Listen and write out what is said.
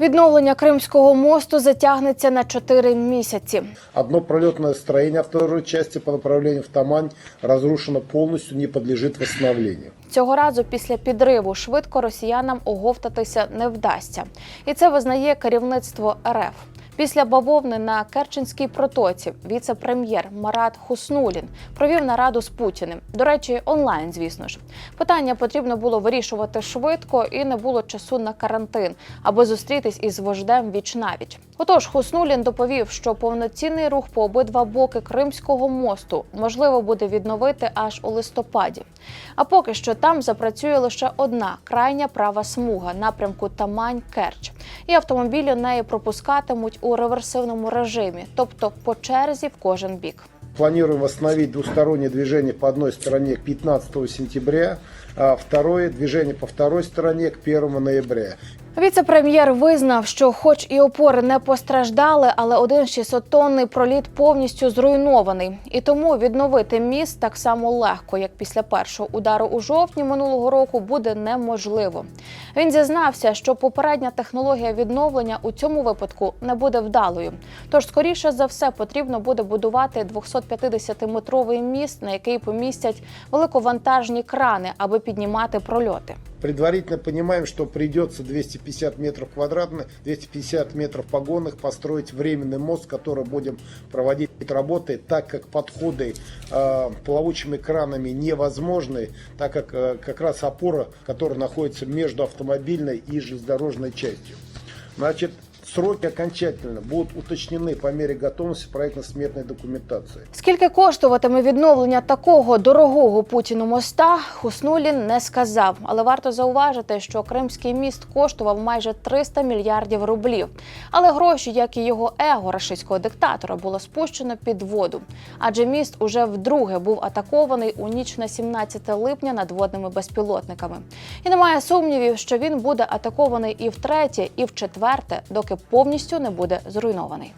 Відновлення Кримського мосту затягнеться на 4 місяці. Одно строєння второї второй части по направленню в Тамань розрушено повністю, не підлежить восстановлению. Цього разу після підриву швидко росіянам оговтатися не вдасться, і це визнає керівництво РФ. Після бавовни на Керченській протоці віце-прем'єр Марат Хуснулін провів нараду з Путіним. До речі, онлайн, звісно ж. Питання потрібно було вирішувати швидко і не було часу на карантин, аби зустрітись із вождем віч навіч. Отож, Хуснулін доповів, що повноцінний рух по обидва боки Кримського мосту можливо буде відновити аж у листопаді. А поки що там запрацює лише одна крайня права смуга напрямку Тамань-Керч, і автомобілі неї пропускатимуть у реверсивному режимі, тобто по черзі в кожен бік. Планируем восстановить двустороннее движение по одной стороне к 15 сентября, а второе движение по второй стороне к 1 ноября. Віце-прем'єр визнав, що, хоч і опори не постраждали, але один 600-тонний проліт повністю зруйнований, і тому відновити міст так само легко, як після першого удару у жовтні минулого року, буде неможливо. Він зізнався, що попередня технологія відновлення у цьому випадку не буде вдалою. Тож, скоріше за все, потрібно буде будувати 250-метровий міст, на який помістять великовантажні крани, аби піднімати прольоти. Предварительно понимаем, что придется 250 метров квадратных, 250 метров погонных построить временный мост, который будем проводить работы, так как подходы э, плавучими кранами невозможны, так как э, как раз опора, которая находится между автомобильной и железнодорожной частью. Значит, сроки окончательно будут уточнены по мере готовности проектно-сметной документации. Скільки коштуватиме відновлення такого дорогого Путіну моста, Хуснулін не сказав. Але варто зауважити, що Кримський міст коштував майже 300 мільярдів рублів. Але гроші, як і його его рашистського диктатора, було спущено під воду. Адже міст уже вдруге був атакований у ніч на 17 липня надводними безпілотниками. І немає сумнівів, що він буде атакований і втретє, і в четверте, доки повністю не буде зруйнований.